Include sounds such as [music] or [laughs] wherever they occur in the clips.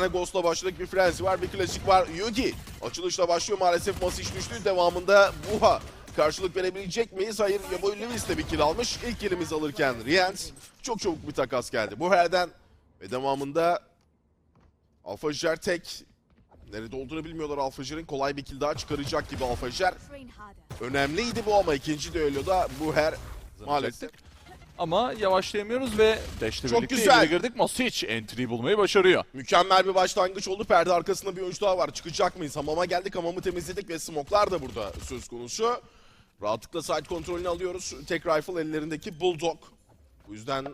tane Ghost'la başladık. Bir Frenzy var bir klasik var. Yugi açılışla başlıyor. Maalesef Masiç düştü. Devamında Buha karşılık verebilecek miyiz? Hayır Yaboy Lewis de bir kill almış. İlk killimizi alırken Riens çok çabuk bir takas geldi. Buher'den ve devamında Alfajer tek. Nerede olduğunu bilmiyorlar. Alfajer'in kolay bir kill daha çıkaracak gibi Alfajer önemliydi bu ama ikinci düelloda Buher maalesef Ama yavaşlayamıyoruz ve Dash'le Çok birlikte güzel. ileri girdik. Masic entry bulmayı başarıyor. Mükemmel bir başlangıç oldu. Perde arkasında bir oyuncu daha var. Çıkacak mıyız? Hamama geldik. Hamamı temizledik ve smoklar da burada söz konusu. Rahatlıkla side kontrolünü alıyoruz. Tek rifle ellerindeki Bulldog. Bu yüzden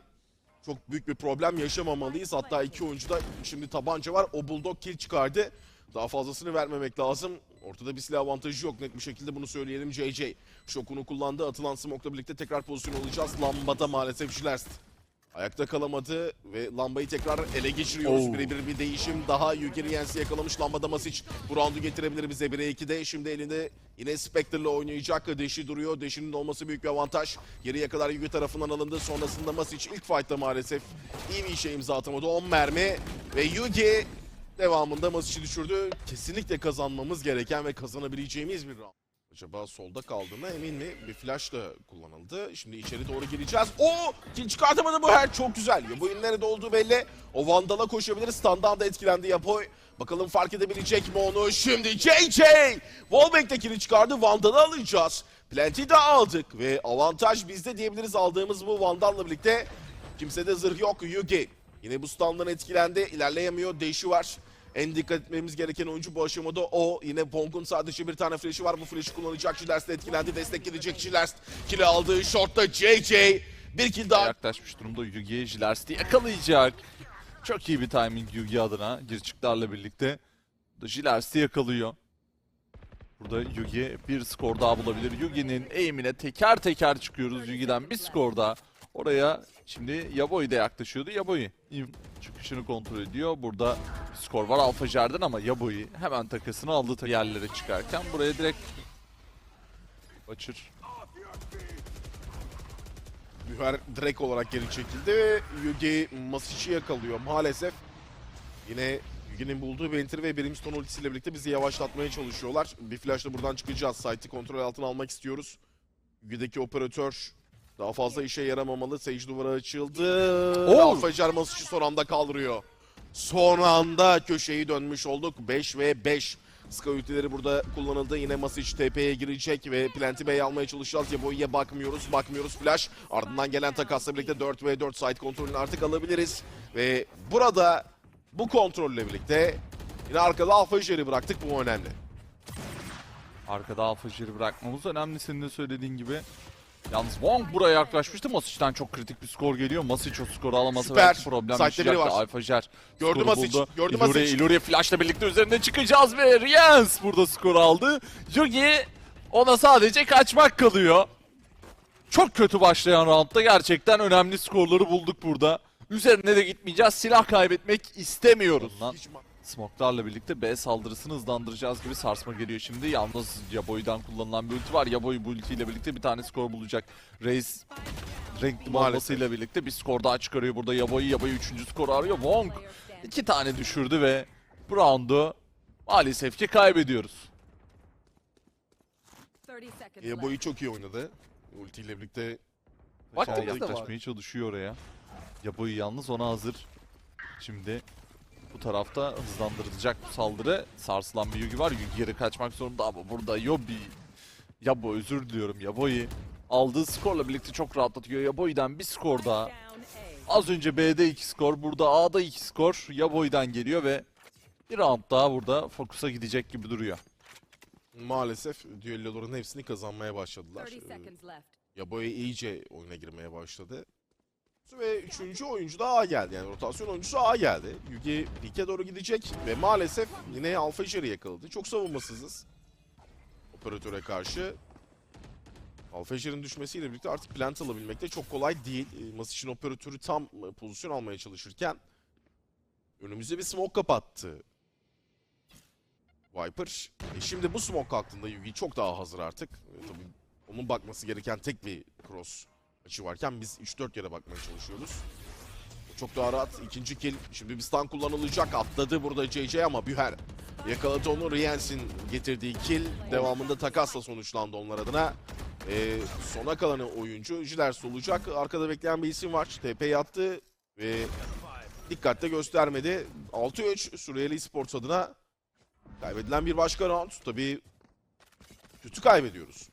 çok büyük bir problem yaşamamalıyız. Hatta iki oyuncu da şimdi tabanca var. O Bulldog kill çıkardı. Daha fazlasını vermemek lazım. Ortada bir silah avantajı yok net bir şekilde bunu söyleyelim JJ. Şokunu kullandı. Atılan smoke'la birlikte tekrar pozisyon alacağız. Lambada maalesef Schlerst. Ayakta kalamadı ve lambayı tekrar ele geçiriyoruz. Oo. Birebir bir değişim daha. Yugi Riens'i yakalamış lambada Masic. Bu roundu getirebilir bize 1'e 2'de. Şimdi elinde yine Spectre'la oynayacak. Deşi duruyor. Deşi'nin de olması büyük bir avantaj. Geriye kadar Yugi tarafından alındı. Sonrasında Masic ilk fight'ta maalesef iyi bir işe imza atamadı. 10 mermi ve Yugi devamında Masic'i düşürdü. Kesinlikle kazanmamız gereken ve kazanabileceğimiz bir round. Acaba solda kaldığına emin mi? Bir flash da kullanıldı. Şimdi içeri doğru gireceğiz. O kill çıkartamadı bu her çok güzel. Yaboy'un nerede olduğu belli. O Vandal'a koşabilir. Standdan da etkilendi Yaboy. Bakalım fark edebilecek mi onu? Şimdi JJ! Wallbank'tekini çıkardı. Vandal'ı alacağız. Plenty de aldık ve avantaj bizde diyebiliriz aldığımız bu Vandal'la birlikte. Kimsede zırh yok. Yugi yine bu standdan etkilendi. İlerleyemiyor. Değişi var. En dikkat etmemiz gereken oyuncu bu aşamada o. Yine Pong'un sadece bir tane flash'i var. Bu flash'i kullanacak. Jilers de etkilendi. Destek gidecek Jilers. Kill'i aldığı shortta JJ. Bir kill daha. Yaklaşmış durumda Yugi Jilers'i yakalayacak. Çok iyi bir timing Yugi adına gir çıklarla birlikte. Jilers'i yakalıyor. Burada Yugi bir skor daha bulabilir. Yugi'nin aim'ine teker teker çıkıyoruz Yugi'den bir skor daha. Oraya şimdi Yaboy da yaklaşıyordu. Yaboy çıkışını kontrol ediyor. Burada skor var Alfa Jer'den ama Yaboy hemen takasını aldı ta- yerlere çıkarken. Buraya direkt Açır. Müher direkt olarak geri çekildi ve Yugi Masic'i yakalıyor maalesef. Yine Yugi'nin bulduğu bir enter ve birinci ton ultisiyle birlikte bizi yavaşlatmaya çalışıyorlar. Bir flashla buradan çıkacağız. Site'i kontrol altına almak istiyoruz. Yugi'deki operatör daha fazla işe yaramamalı. Sage duvarı açıldı. Alfa Jar Masic'i son anda kaldırıyor. Son anda köşeyi dönmüş olduk. 5 ve 5. Ska ultileri burada kullanıldı. Yine Masic TP'ye girecek ve Plenty B'yi almaya çalışacağız. Yaboy'a bakmıyoruz. Bakmıyoruz flash. Ardından gelen takasla birlikte 4 ve 4 side kontrolünü artık alabiliriz. Ve burada bu kontrolle birlikte yine arkada Alpha Jerry bıraktık. Bu önemli. Arkada Alfa Jerry bırakmamız önemli senin de söylediğin gibi. Yalnız Wong buraya yaklaşmıştı. Masic'den çok kritik bir skor geliyor. Masic o skoru alamasa Süper. belki problem biri yaşayacaktı. var. Alfa Jer Gördü Masic, gördü Masic. Illuria flashla birlikte üzerine çıkacağız ve Riens burada skor aldı. Yugi ona sadece kaçmak kalıyor. Çok kötü başlayan roundda gerçekten önemli skorları bulduk burada. Üzerine de gitmeyeceğiz. Silah kaybetmek istemiyoruz. Ma- Smoklarla birlikte B saldırısını hızlandıracağız gibi sarsma geliyor şimdi. Yalnız Yaboy'dan kullanılan bir ulti var. Yaboy bu ultiyle birlikte bir tane skor bulacak. Reis renkli Maalesef. bombasıyla birlikte bir skor daha çıkarıyor burada Yaboy. Yaboy üçüncü skoru arıyor. Wong iki tane düşürdü ve bu roundu maalesef ki kaybediyoruz. 30 seconds Yaboy'u çok iyi oynadı. Ulti ile birlikte Vaktimiz yaklaşmaya çalışıyor oraya. Yaboy yalnız ona hazır. Şimdi tarafta hızlandırılacak bu saldırı. Sarsılan bir Yugi var. Yugi geri kaçmak zorunda ama burada Yobi. Yabo özür diliyorum Yaboy'u. Aldığı skorla birlikte çok rahatlatıyor. Yaboy'dan bir skor daha. Az önce B'de 2 skor. Burada A'da 2 skor. Yaboy'dan geliyor ve bir round daha burada fokusa gidecek gibi duruyor. maalesef düelloların hepsini kazanmaya başladılar. 30 seconds left. Yaboya iyice oyuna girmeye başladı. Ve üçüncü oyuncu da A geldi. Yani rotasyon oyuncusu A geldi. Yugi Peak'e doğru gidecek ve maalesef yine Alpha Jerry yakaladı. Çok savunmasızız. Operatöre karşı. Alpha Jerry'nin düşmesiyle birlikte artık plant alabilmek de çok kolay değil. E, Masic'in operatörü tam e, pozisyon almaya çalışırken önümüze bir smoke kapattı. Viper. E şimdi bu smoke kalktığında Yugi çok daha hazır artık. E, tabii onun bakması gereken tek bir cross açı varken biz 3-4 yere bakmaya çalışıyoruz. Çok daha rahat. İkinci kill. Şimdi bir stun kullanılacak. Atladı burada JJ ama Büher yakaladı onu. Riens'in getirdiği kill. Devamında takasla sonuçlandı onlar adına. Ee, sona kalan oyuncu Jilers olacak. Arkada bekleyen bir isim var. TP attı ve dikkatle göstermedi. 6-3 Suriyeli Sports adına kaybedilen bir başka round. Tabii kötü kaybediyoruz.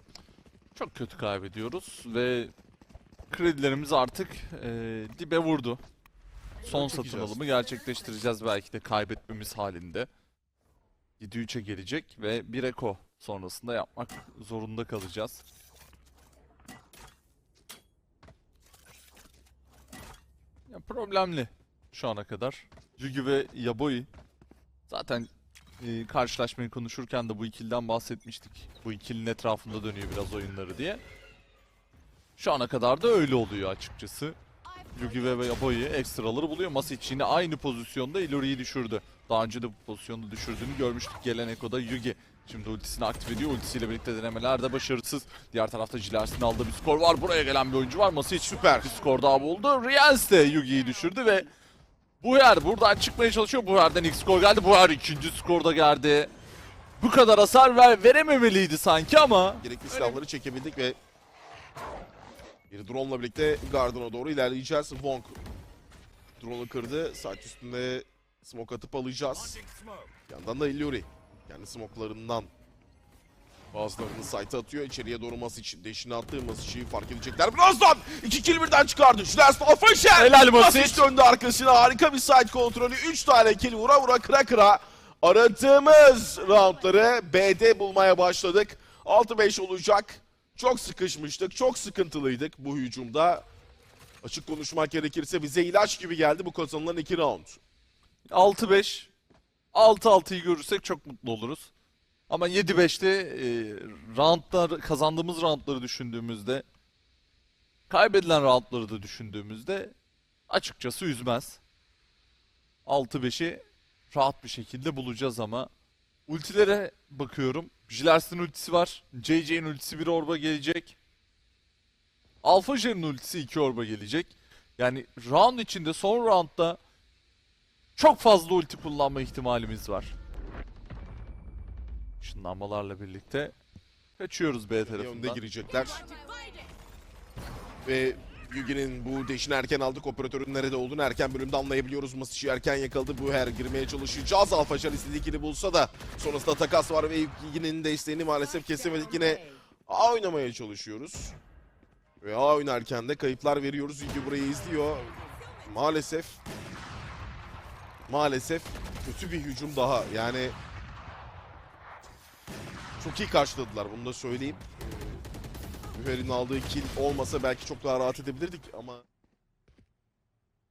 Çok kötü kaybediyoruz ve kredilerimiz artık eee, dibe vurdu. Son satın alımı gerçekleştireceğiz belki de kaybetmemiz halinde. 7-3'e gelecek ve bir eko sonrasında yapmak zorunda kalacağız. Ya problemli şu ana kadar. Yugi ve Yaboi zaten e, karşılaşmayı konuşurken de bu ikiliden bahsetmiştik. Bu ikilinin etrafında dönüyor biraz oyunları diye. Şu ana kadar da öyle oluyor açıkçası. Yugi ve Yaboi ekstraları buluyor. Masic yine aynı pozisyonda Ilori'yi düşürdü. Daha önce de bu pozisyonda düşürdüğünü görmüştük. Gelen Eko'da Yugi. Şimdi ultisini aktif ediyor. Ultisiyle birlikte denemeler de başarısız. Diğer tarafta Jilers'in aldığı bir skor var. Buraya gelen bir oyuncu var. Masic Süper. bir skor daha buldu. Riens de Yugi'yi düşürdü ve Buher buradan çıkmaya çalışıyor. Buher'den ilk skor geldi. Buher ikinci skor da geldi. Bu kadar hasar ver, verememeliydi sanki ama Gerekli silahları çekebildik ve bir drone'la birlikte Garden'a doğru ilerleyeceğiz. Wong drone'u kırdı. Saat üstünde smoke atıp alacağız. Bir yandan da Illuri kendi smoke'larından bazılarını site'a atıyor. İçeriye doğru Masic deşini attığı Masic'i fark edecekler. Birazdan iki kill birden çıkardı. Şüles Afeşer. Helal Masic. Masic döndü arkasına. Harika bir site kontrolü. 3 tane kill vura vura kıra kıra. Aradığımız roundları B'de bulmaya başladık. 6-5 olacak. Çok sıkışmıştık. Çok sıkıntılıydık bu hücumda. Açık konuşmak gerekirse bize ilaç gibi geldi bu kazanılan 2 round. 6-5 6-6'yı görürsek çok mutlu oluruz. Ama 7-5'te e, roundlar, kazandığımız roundları düşündüğümüzde kaybedilen roundları da düşündüğümüzde açıkçası üzmez. 6-5'i rahat bir şekilde bulacağız ama ultilere bakıyorum. Jilers'in ultisi var. JJ'in ultisi bir orba gelecek. Alpha Jer'in ultisi iki orba gelecek. Yani round içinde son roundda çok fazla ulti kullanma ihtimalimiz var. Işınlanmalarla birlikte kaçıyoruz B Önde tarafından. girecekler. Ve Yugi'nin bu deşini erken aldık. Operatörün nerede olduğunu erken bölümde anlayabiliyoruz. Masic'i erken yakaladı. Bu her girmeye çalışacağız. Alfaşar istediğini bulsa da sonrasında takas var ve Yugi'nin desteğini maalesef kesemedik. Yine A oynamaya çalışıyoruz. Ve A oynarken de kayıplar veriyoruz. Yugi burayı izliyor. Maalesef maalesef kötü bir hücum daha. Yani çok iyi karşıladılar bunu da söyleyeyim. Müher'in aldığı kill olmasa belki çok daha rahat edebilirdik ama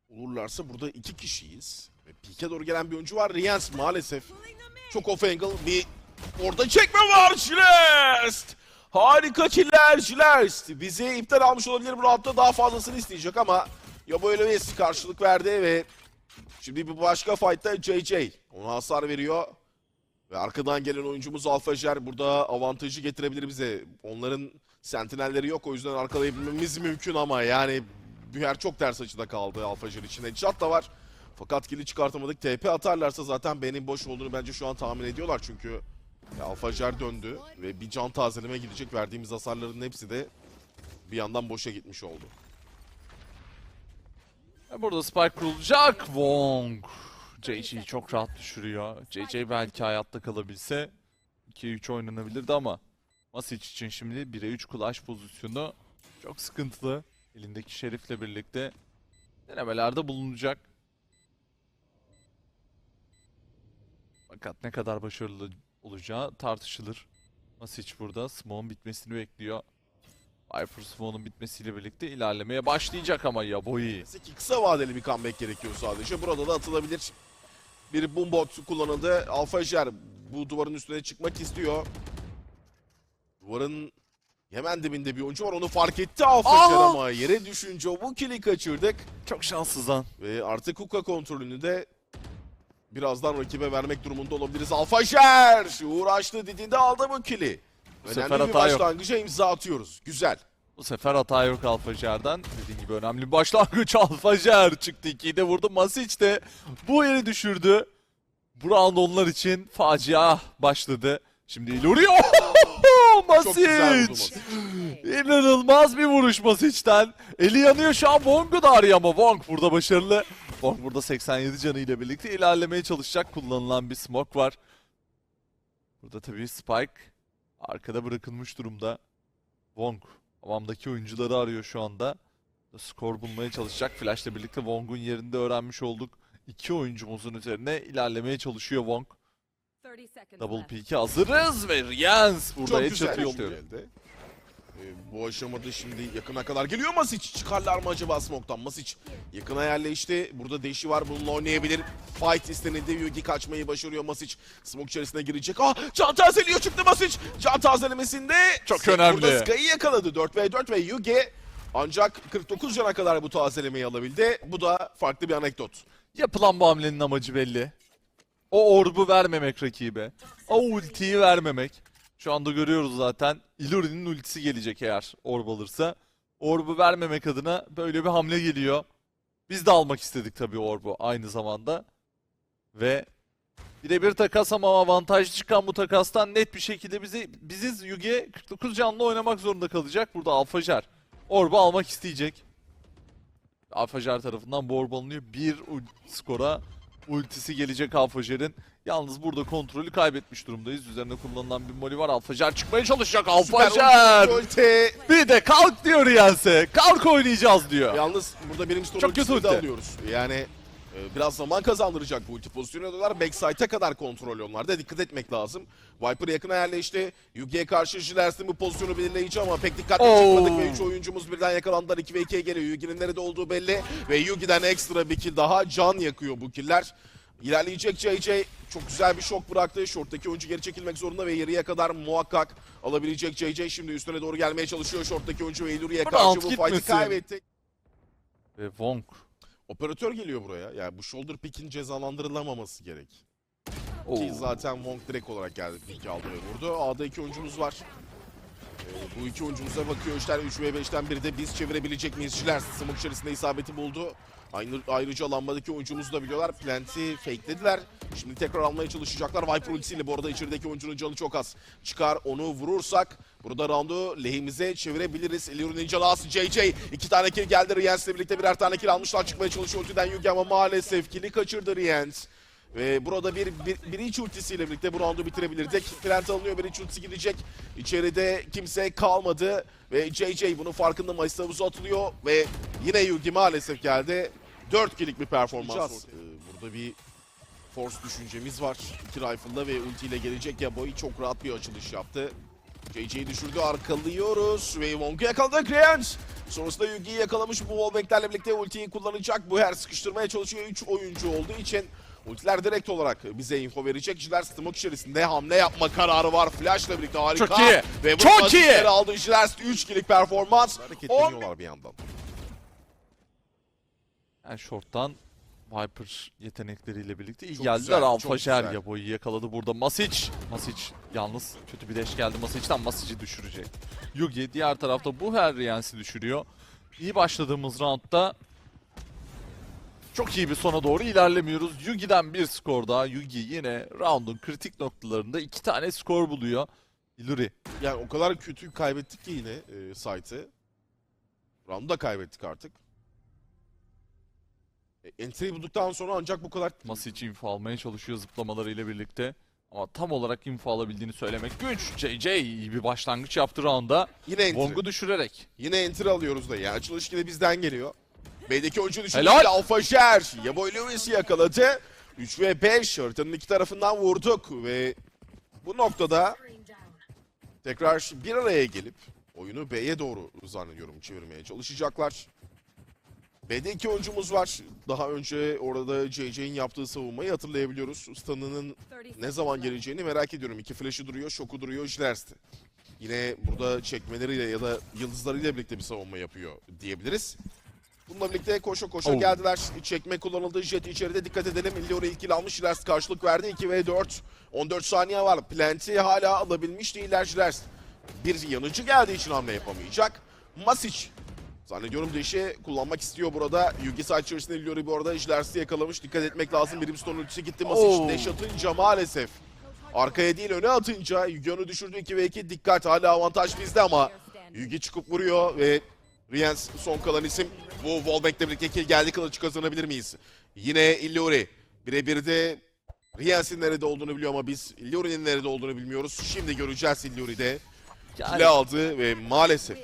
olurlarsa burada iki kişiyiz. Ve Peak'e doğru gelen bir oyuncu var. Riens maalesef. Çok off angle bir orada çekme var Şilest. Harika killer Şilest. Bizi iptal almış olabilir bu roundda daha fazlasını isteyecek ama ya böyle bir karşılık verdi ve şimdi bir başka fight'ta JJ ona hasar veriyor. Ve arkadan gelen oyuncumuz Alfajer burada avantajı getirebilir bize. Onların sentinelleri yok o yüzden arkalayabilmemiz mümkün ama yani Büher çok ters açıda kaldı Alfajer için. Headshot da var. Fakat kili çıkartamadık. TP atarlarsa zaten benim boş olduğunu bence şu an tahmin ediyorlar çünkü Alfajer döndü ve bir can tazeleme gidecek. Verdiğimiz hasarların hepsi de bir yandan boşa gitmiş oldu. Burada spike kurulacak. Wong. JJ'yi çok rahat düşürüyor. JJ belki hayatta kalabilse 2-3 oynanabilirdi ama Masic için şimdi 1'e 3 kulaş pozisyonu çok sıkıntılı. Elindeki şerifle birlikte denemelerde bulunacak. Fakat ne kadar başarılı olacağı tartışılır. Masic burada Smoke'un bitmesini bekliyor. Viper Smoke'un bitmesiyle birlikte ilerlemeye başlayacak ama ya boyu. Kısa vadeli bir comeback gerekiyor sadece. Burada da atılabilir. Bir boombot kullanıldı. Alfajer bu duvarın üstüne çıkmak istiyor. Duvarın hemen dibinde bir oyuncu var. Onu fark etti Aa! ama yere düşünce bu kili kaçırdık. Çok şanssız lan. Ve artık Kuka kontrolünü de birazdan rakibe vermek durumunda olabiliriz. Alfajer uğraştı dediğinde aldı bu kili. Bu sefer Önemli bir hata yok. başlangıca imza atıyoruz. Güzel. Bu sefer hata yok Alfajer'den. Dediğim gibi önemli bir başlangıç [laughs] Alfajer çıktı. 2'yi de vurdu. Masic de bu yeri düşürdü. Bu round onlar için facia başladı. Şimdi Iluri. [laughs] Vurdu Masic. İnanılmaz bir vuruş Masic'ten. Eli yanıyor şu an Wong'u da arıyor ama Wong burada başarılı. Wong burada 87 canı ile birlikte ilerlemeye çalışacak. Kullanılan bir smoke var. Burada tabii Spike arkada bırakılmış durumda. Wong havamdaki oyuncuları arıyor şu anda. Skor bulmaya çalışacak. Flash'la birlikte Wong'un yerinde öğrenmiş olduk. İki oyuncumuzun üzerine ilerlemeye çalışıyor Wong. 30 seconds Double peek'e hazırız ve Riens burada Çok headshot'ı güzel yolluyor. geldi. Ee, bu aşamada şimdi yakına kadar geliyor Masic. Çıkarlar mı acaba Smoke'tan? Masic yakına yerleşti. Burada deşi var. Bununla oynayabilir. Fight istenildi. Yugi kaçmayı başarıyor Masic. Smoke içerisine girecek. Ah! Can tazeliyor çıktı Masic. Can tazelemesinde Çok Sek önemli. Burada Sky'ı yakaladı. 4 v 4 ve Yugi ancak 49 cana kadar bu tazelemeyi alabildi. Bu da farklı bir anekdot. Yapılan bu hamlenin amacı belli. O orbu vermemek rakibe. O ultiyi vermemek. Şu anda görüyoruz zaten. Illuri'nin ultisi gelecek eğer orb alırsa. Orbu vermemek adına böyle bir hamle geliyor. Biz de almak istedik tabii orbu aynı zamanda. Ve birebir takas ama avantaj çıkan bu takastan net bir şekilde bizi biziz Yugi 49 canlı oynamak zorunda kalacak. Burada Alfajar orbu almak isteyecek. Alfajar tarafından bu orb alınıyor. Bir skora ultisi gelecek Alfajar'ın. Yalnız burada kontrolü kaybetmiş durumdayız. Üzerine kullanılan bir moli var. Alfajar çıkmaya çalışacak. Alfajar! Süper ulti. Bir de kalk diyor Riyense. Kalk oynayacağız diyor. Yalnız burada benim store Çok kötü ulti. alıyoruz. Yani biraz zaman kazandıracak bu ulti pozisyonu alıyorlar. Backside'a kadar kontrol onlarda. Dikkat etmek lazım. Viper yakına yerleşti. Yugi'ye karşı Jilers'in bu pozisyonu belirleyici ama pek dikkatli Oo. çıkmadık ve 3 oyuncumuz birden yakalandılar. 2 ve 2'ye geliyor. Yugi'nin nerede olduğu belli ve Yugi'den ekstra bir kill daha can yakıyor bu killer. İlerleyecek JJ çok güzel bir şok bıraktı. Short'taki oyuncu geri çekilmek zorunda ve yarıya kadar muhakkak alabilecek JJ. Şimdi üstüne doğru gelmeye çalışıyor. Short'taki oyuncu ve Round karşı bu fight'i kaybetti. Ve Wong. Operatör geliyor buraya. Yani bu shoulder pick'in cezalandırılamaması gerek. Oo. Ki zaten Wong direkt olarak geldi pick aldı ve vurdu. A'da iki oyuncumuz var. Ee, bu iki oyuncumuza bakıyor. İşler 3 ve 5'ten biri de biz çevirebilecek miyiz? Şiler smoke içerisinde isabeti buldu. Aynı, ayrıca lambadaki oyuncumuzu da biliyorlar. Plant'i fakelediler. Şimdi tekrar almaya çalışacaklar. Viper ultisiyle bu arada içerideki oyuncunun canı çok az. Çıkar onu vurursak burada roundu lehimize çevirebiliriz. Illurin'in canı az. JJ iki tane kill geldi. Riens'le birlikte birer tane kill almışlar. Çıkmaya çalışıyor ultiden Yugi ama maalesef kill'i kaçırdı Riens. Ve burada bir, bir, bir iç ultisiyle birlikte bu roundu bitirebilirdik. Plant alınıyor, bir iç ultisi gidecek. İçeride kimse kalmadı. Ve JJ bunun farkında Mayıs atılıyor. Ve yine Yugi maalesef geldi. 4 killik bir performans. Ee, burada bir force düşüncemiz var. İki rifle'da ve ultiyle gelecek ya boy çok rahat bir açılış yaptı. JJ'yi düşürdü arkalıyoruz ve Wong'u yakaladı Kriens. Sonrasında Yugi'yi yakalamış bu wallbang'lerle birlikte ultiyi kullanacak. Bu her sıkıştırmaya çalışıyor 3 oyuncu olduğu için. Ultiler direkt olarak bize info verecek. Jiler smoke içerisinde hamle yapma kararı var. Flash'la birlikte harika. Çok iyi. Ve bu Çok iyi. aldı Jiler 3 kilik performans. Hareketleniyorlar bir yandan. Yani short'tan Viper yetenekleriyle birlikte iyi Çok geldiler. güzel, Alfa boyu yakaladı burada. Masic. Masic yalnız kötü bir deş geldi. Masic'ten Masic'i düşürecek. Yugi diğer tarafta bu her Riens'i düşürüyor. İyi başladığımız roundda çok iyi bir sona doğru ilerlemiyoruz. Yugi'den bir skor daha. Yugi yine roundun kritik noktalarında iki tane skor buluyor. Illuri Yani o kadar kötü kaybettik ki yine e, site'ı. Round'u da kaybettik artık. E, entry'yi bulduktan sonra ancak bu kadar Masic info almaya çalışıyor zıplamalarıyla birlikte. Ama tam olarak info alabildiğini söylemek güç. JJ iyi bir başlangıç yaptı rounda. yine entry. Wong'u düşürerek. Yine entry alıyoruz da yani açılış yine bizden geliyor. B'deki oyuncu düşündü Helal. Alfa Jer. Yaboy Lewis'i yakaladı. 3 ve 5 haritanın iki tarafından vurduk ve bu noktada tekrar bir araya gelip oyunu B'ye doğru zannediyorum çevirmeye çalışacaklar. B'de iki oyuncumuz var. Daha önce orada JJ'in yaptığı savunmayı hatırlayabiliyoruz. Stan'ının 30 ne zaman geleceğini merak ediyorum. İki flash'ı duruyor, şoku duruyor, Jilersti. Yine burada çekmeleriyle ya da yıldızlarıyla birlikte bir savunma yapıyor diyebiliriz. Bununla birlikte koşa koşa Oh. geldiler. Çekme kullanıldı. Jet içeride dikkat edelim. Illiori ilk kill almış. Jilers karşılık verdi. 2 ve 4. 14 saniye var. Plant'i hala alabilmiş değiller Jilers. Bir yanıcı geldiği için hamle yapamayacak. Masic. Zannediyorum Deş'i kullanmak istiyor burada. Yugi sağ içerisinde Illiory bu arada Jilers'i yakalamış. Dikkat etmek lazım. Brimstone ultisi gitti Masic. Oo. Deş atınca maalesef. Arkaya değil öne atınca Yugi onu düşürdü 2 ve 2. Dikkat hala avantaj bizde ama Yugi çıkıp vuruyor ve Riens son kalan isim. Bu Wallbank'le birlikte kill geldi. Kılıç kazanabilir miyiz? Yine Illiory. Birebir de Riens'in nerede olduğunu biliyor ama biz Illiory'nin nerede olduğunu bilmiyoruz. Şimdi göreceğiz Illiory'de. Yani Kile aldı ve maalesef